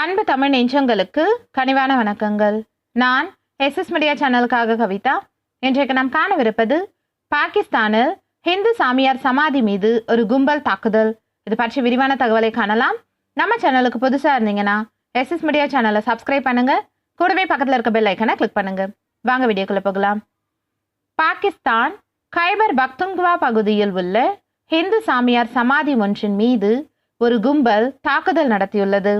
அன்பு தமிழ் நெஞ்சங்களுக்கு கனிவான வணக்கங்கள். நான் எஸ்எஸ் மீடியா சேனலுக்காக கவிதா. இன்றைக்கு நாம் காணவிருப்பது பாகிஸ்தானில் ஹிந்து சாமியார் சமாதி மீது ஒரு கும்பல் தாக்குதல். இது பற்றி விரிவான தகவலை காணலாம். நம்ம சேனலுக்கு புதுசாக இருந்தீங்கன்னா எஸ்எஸ் மீடியா சேனலை சப்ஸ்கிரைப் பண்ணுங்க. கூடவே பக்கத்தில் இருக்க பெல் ஐக்கனை கிளிக் பண்ணுங்க. வாங்க வீடியோக்குள்ள போகலாம். பாகிஸ்தான் கைபர் பக்துங்குவா பகுதியில் உள்ள ஹிந்து சாமியார் சமாதி ஒன்றின் மீது ஒரு கும்பல் தாக்குதல் நடத்தியுள்ளது.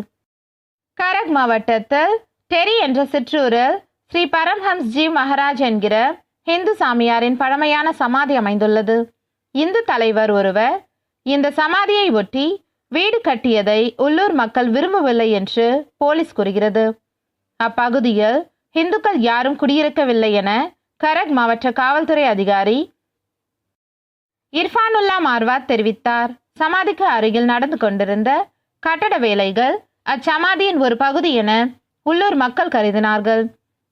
கரக் மாவட்டத்தில் டெரி என்ற சிற்றூரில் ஸ்ரீ பரம்ஹம்ஸ் ஜி மகாராஜ் என்கிற ஹிந்து சாமியாரின் பழமையான சமாதி அமைந்துள்ளது. இந்து தலைவர் ஒருவர் இந்த சமாதியை ஒட்டி வீடு கட்டியதை உள்ளூர் மக்கள் விரும்பவில்லை என்று போலீஸ் கூறுகிறது. அப்பகுதியில் இந்துக்கள் யாரும் குடியிருக்கவில்லை என கரக் மாவட்ட காவல்துறை அதிகாரி இர்ஃபானுல்லா மார்வாத் தெரிவித்தார். சமாதிக்கு அருகில் நடந்து கொண்டிருந்த கட்டட வேலைகள் அச்சமாதியின் ஒரு பகுதி என உள்ளூர் மக்கள் கருதினார்கள்.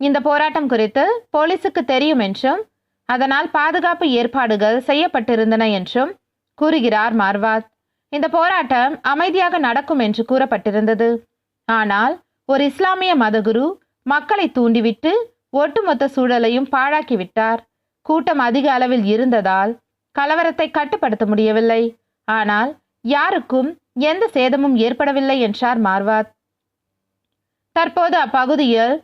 இந்த போராட்டம் குறித்து போலீசுக்கு தெரியும் என்றும் அதனால் பாதுகாப்பு ஏற்பாடுகள் செய்யப்பட்டிருந்தன என்றும் கூறுகிறார் மார்வாத். இந்த போராட்டம் அமைதியாக நடக்கும் என்று கூறப்பட்டிருந்தது. ஆனால் ஒரு இஸ்லாமிய மதகுரு மக்களை தூண்டிவிட்டு ஒட்டுமொத்த சூழலையும் பாழாக்கிவிட்டார் கூட்டம் அதிக அளவில் இருந்ததால் கலவரத்தை கட்டுப்படுத்த முடியவில்லை. ஆனால் யாருக்கும் எந்த சேதமும் ஏற்படவில்லை என்றார் மார்வாத் தற்போது அப்பகுதியில்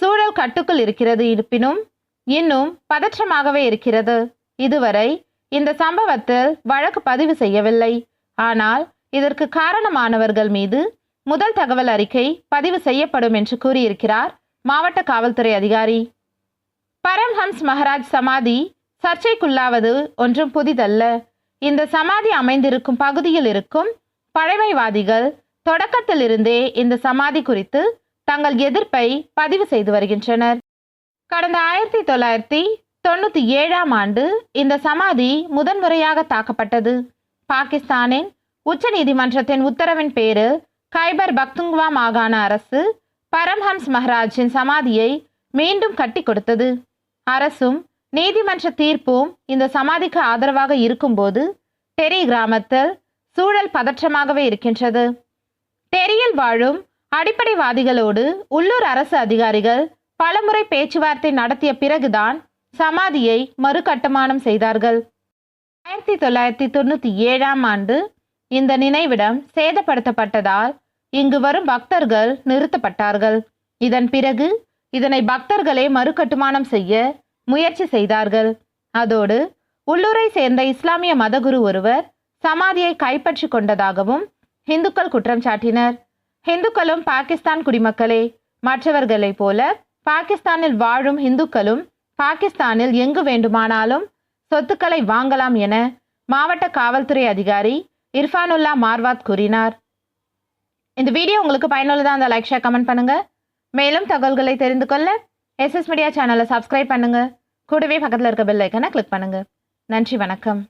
சூழல் கட்டுக்குள் இருக்கிறது இருப்பினும் இன்னும் பதற்றமாகவே இருக்கிறது. இதுவரை இந்த சம்பவத்தில் வழக்கு பதிவு செய்யவில்லை. ஆனால் இதற்கு காரணமானவர்கள் மீது முதல் தகவல் அறிக்கை பதிவு செய்யப்படும் என்று கூறியிருக்கிறார் மாவட்ட காவல்துறை அதிகாரி. பரம்ஹம்ஸ் மகராஜ் சமாதி சர்ச்சைக்குள்ளாவது ஒன்றும் புதிதல்ல. இந்த சமாதி அமைந்திருக்கும் பகுதியில் இருக்கும் பழமைவாதிகள் தொடக்கத்திலிருந்தே இந்த சமாதி குறித்து தங்கள் எதிர்ப்பை பதிவு செய்து வருகின்றனர். கடந்த ஆயிரத்தி தொள்ளாயிரத்தி தொண்ணூற்றி ஏழாம் ஆண்டு இந்த சமாதி முதன்முறையாக தாக்கப்பட்டது. பாகிஸ்தானின் உச்ச நீதிமன்றத்தின் உத்தரவின் பேரு கைபர் பக்துங்வா மாகாண அரசு பரம்ஹம்ஸ் மஹராஜின் சமாதியை மீண்டும் கட்டி கொடுத்தது. அரசும் நீதிமன்ற தீர்ப்பும் இந்த சமாதிக்கு ஆதரவாக இருக்கும்போது டெரி கிராமத்தில் சூழல் பதற்றமாகவே இருக்கின்றது. டெரியில் வாழும் அடிப்படைவாதிகளோடு உள்ளூர் அரசு அதிகாரிகள் பலமுறை பேச்சுவார்த்தை நடத்திய பிறகுதான் சமாதியை மறுகட்டுமானம் செய்தார்கள். ஆயிரத்தி தொள்ளாயிரத்தி தொண்ணூற்றி ஏழாம் ஆண்டு இந்த நினைவிடம் சேதப்படுத்தப்பட்டதால் இங்கு வரும் பக்தர்கள் நிறுத்தப்பட்டார்கள். இதன் பிறகு இதனை பக்தர்களே மறுகட்டுமானம் செய்ய முயற்சி செய்தார்கள். அதோடு உள்ளூரை சேர்ந்த இஸ்லாமிய மதகுரு ஒருவர் சமாதியை கைப்பற்றி கொண்டதாகவும் இந்துக்கள் குற்றம் சாட்டினர். இந்துக்களும் பாகிஸ்தான் குடிமக்களே மற்றவர்களைப் போல பாகிஸ்தானில் வாழும் இந்துக்களும் பாகிஸ்தானில் எங்கு வேண்டுமானாலும் சொத்துக்களை வாங்கலாம் என மாவட்ட காவல்துறை அதிகாரி இர்ஃபானுல்லா மார்வாத் கூறினார். இந்த வீடியோ உங்களுக்கு பயனுள்ளதாக அந்த லைக் ஷேர் கமெண்ட் பண்ணுங்க. மேலும் தகவல்களை தெரிந்து கொள்ள எஸ்எஸ் மீடியா சேனலை சப்ஸ்கிரைப் பண்ணுங்க. கூடவே பக்கத்தில் இருக்க பெல் ஐக்கனை கிளிக் பண்ணுங்க. நன்றி வணக்கம்.